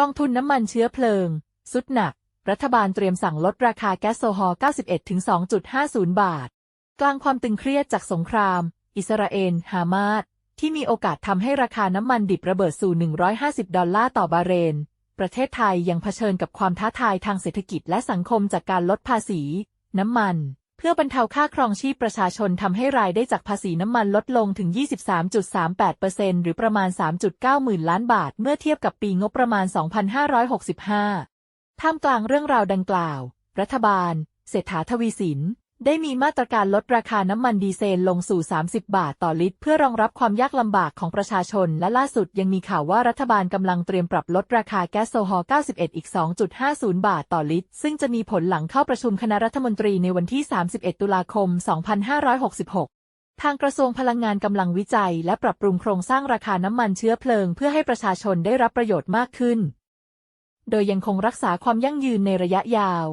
กองทุนน้ำมันเชื้อเพลิง สุดหนัก รัฐบาลเตรียมสั่งลดราคาแก๊สโซฮอล์91ถึง2.50 บาท กลางความตึงเครียดจากสงคราม อิสราเอล ฮามาสที่มีโอกาสทำให้ราคาน้ำมันดิบระเบิดสู่ 150 ดอลลาร์ต่อบาเรลประเทศไทยยังเผชิญกับความท้าทายทางเศรษฐกิจและสังคมจากการลดภาษี น้ำมัน พื่อบรรเทาค่าครองชีพประชาชนทำให้รายได้จากภาษีน้ำมันลดลงถึง 23.38%หรือประมาณ 3.9 หมื่นล้านบาท เมื่อเทียบกับปีงบประมาณ 2565 ท่ามกลางเรื่องราวดังกล่าว รัฐบาล เศรษฐาทวีสิน ได้มีมาตรการลดราคาน้ำมันดีเซลลงสู่ 30 บาทต่อลิตร เพื่อรองรับความยากลำบากของประชาชน และล่าสุดยังมีข่าวว่ารัฐบาลกำลังเตรียมปรับลดราคาแก๊สโซฮอล์91 อีก 2.50 บาทต่อลิตร ซึ่งจะมีผลหลังเข้าประชุมคณะรัฐมนตรีในวันที่ 31 ตุลาคม 2566ทางกระทรวงพลังงานกำลังวิจัย และปรับปรุงโครงสร้างราคาน้ำมันเชื้อเพลิง เพื่อให้ประชาชนได้รับประโยชน์มากขึ้น โดยยังคงรักษาความยั่งยืนในระยะยาว